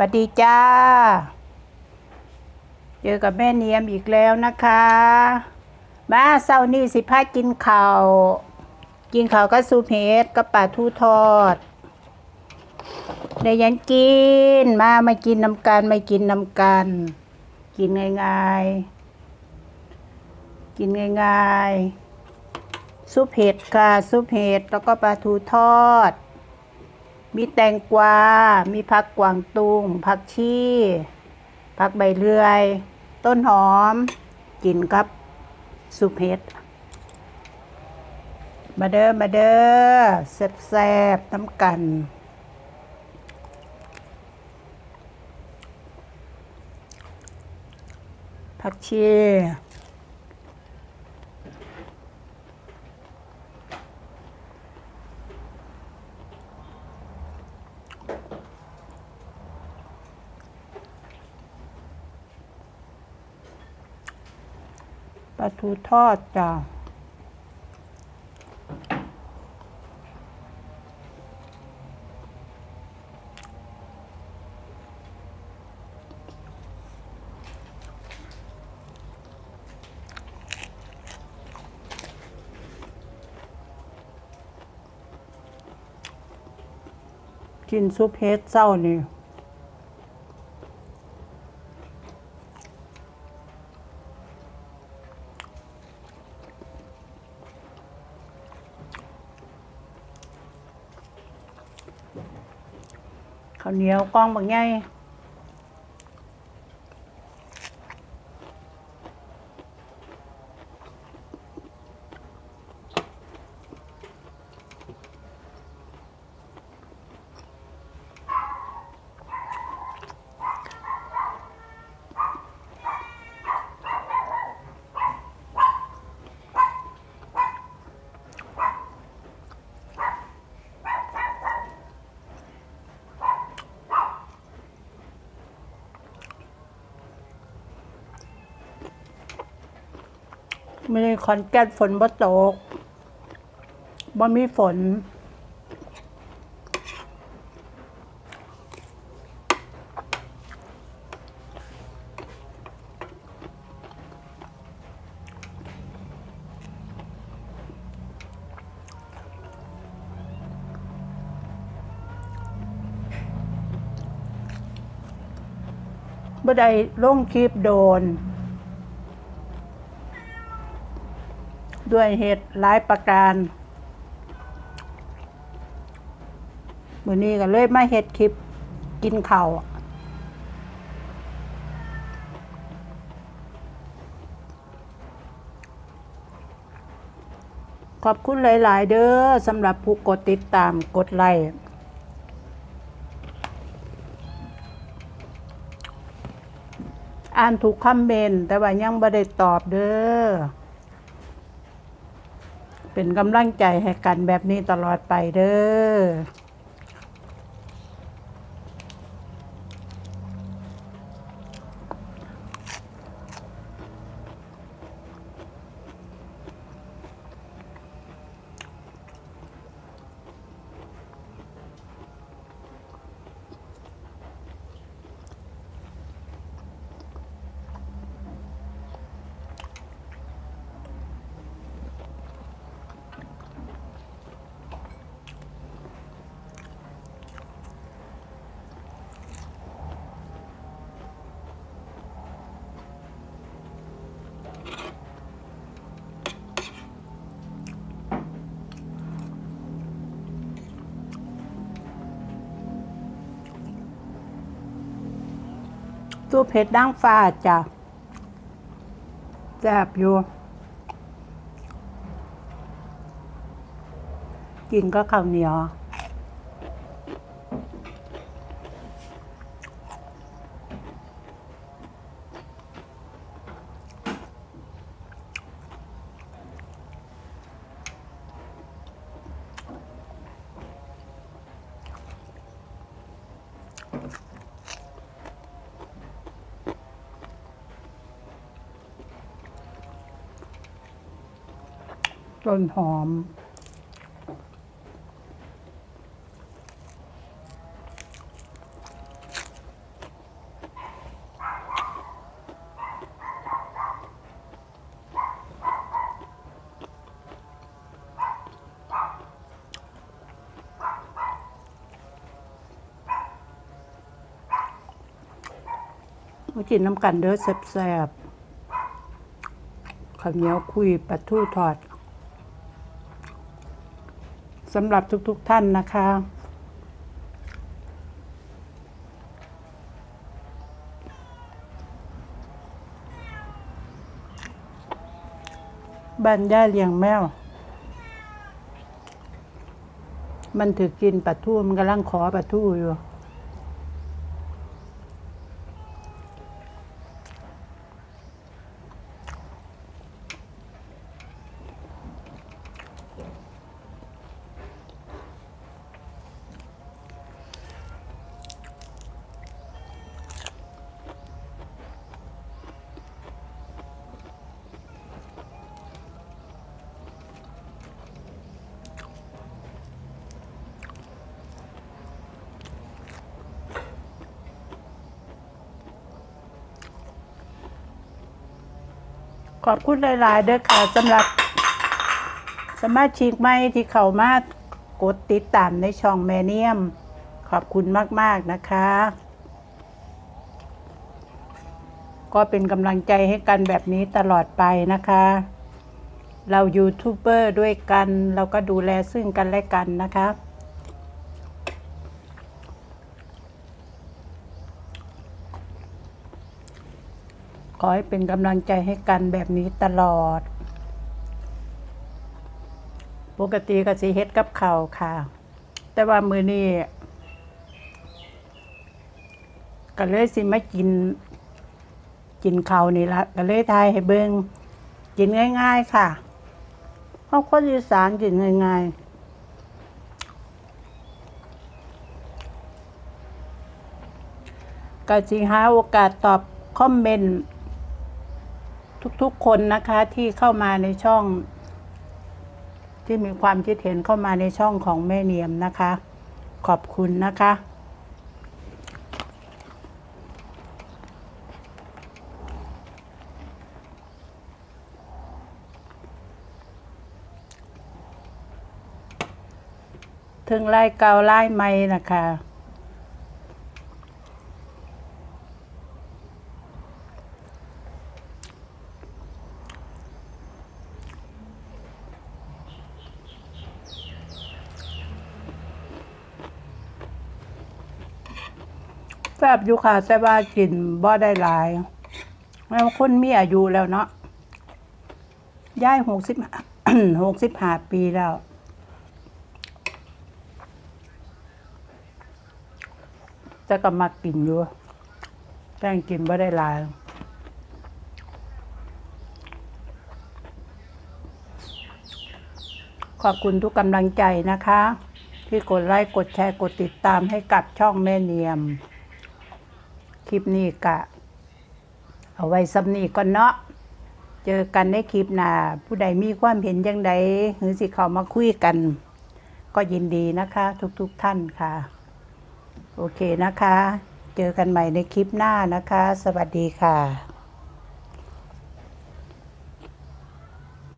สวัสดีจ้า เจอกับแม่เนียมอีกแล้วนะคะ มาเศร้านี่สิพากินข้าวกินข้าวก็ซูเพชกับปลาทูทอดได้ยันกินมาไม่กินน้ำกันไม่กินน้ำกัน กินง่ายๆ กินง่ายๆซุปเห็ดค่ะซุปเห็ดแล้วก็ปลาทูทอด มีแตงกวา มีผักกวางตุ้งผักชีผักใบเลื่อย ต้นหอม กินครับซุปเห็ด มาเด้อ มาเด้อแซ่บๆน้ำกันผักชี ปลาทูทอดจ้ะกินซุปเฮ็ดเศร้านี่ ข้าวเหนียวก้องบางไง ไม่ได้คอนแก่นฝนบ่ตกบ่มีฝน บ่ได้ลงคลิปโดน ด้วยเหตุหลายประการมื้อนี้ก็เลยมาเฮ็ดคลิปกินเข้าขอบคุณหลาย ๆ เด้อสำหรับผู้กดติดตามกดไลค์อ่านถูกคอมเมนต์แต่ว่ายังบ่ได้ตอบเด้อ เป็นกำลังใจให้กันแบบนี้ตลอดไปเด้อ ตู้เพชรดั้งฟ้าจ้ะแซ่บอยู่ กินก็ข้าวเหนียว ต้นหอม มากินน้ำกันเด้อแซ่บๆข้าวเหนียวคุยปลาทูทอด สำหรับทุกๆท่านนะคะ บ้านย่าเลี้ยงแมว มันถือกินปลาทูมันกำลังขอปลาทูอยู่ ขอบคุณหลาย ๆ เด้อค่ะสำหรับสมาชิกใหม่ที่เข้ามากดติดตามในช่องแมเนียม ขอบคุณมาก ๆ นะคะ ก็เป็นกำลังใจให้กันแบบนี้ตลอดไปนะคะ เรายูทูบเบอร์ด้วยกัน เราก็ดูแลซึ่งกันและกันนะคะ ขอให้เป็นกำลังใจให้กันแบบนี้ตลอด ปกติก็สิเฮ็ดกับเขาค่ะ แต่ว่ามือนี้ก็เลยสิมากิน กินเขานี่ละก็เลยทายให้เบิงกินง่าย ๆ ค่ะเพราะคนอีสานกินง่ายๆก็สิหาโอกาสตอบคอมเมนต์ ทุกๆคนนะคะที่เข้ามาในช่อง ที่มีความคิดเห็นเข้ามาในช่องของแม่เนียมนะคะ ขอบคุณนะคะถึงไล่เกาไล่ไม่นะคะ แซ่บอยู่ค่ะ แต่ว่ากินบ่ได้หลายแล้วคนมีอายุแล้วเนาะย่ายหกสิบหกสิบห้าปีแล้วแต่ก็มากินอยู่แต่งกินบ่ได้หลายขอบคุณทุกกำลังใจนะคะ ที่กดไลค์ กดแชร์ กดติดตามให้กับช่องแม่เนียม คลิปนี้กะ เอาไว้สำนีก่อนเนาะ เจอกันในคลิปหน้าผู้ใดมีความเห็นยังใดหรือสิเขามาคุยกัน ก็ยินดีนะคะ ทุกๆทท่านค่ะ โอเคนะคะ เจอกันใหม่ในคลิปหน้านะคะ สวัสดีค่ะ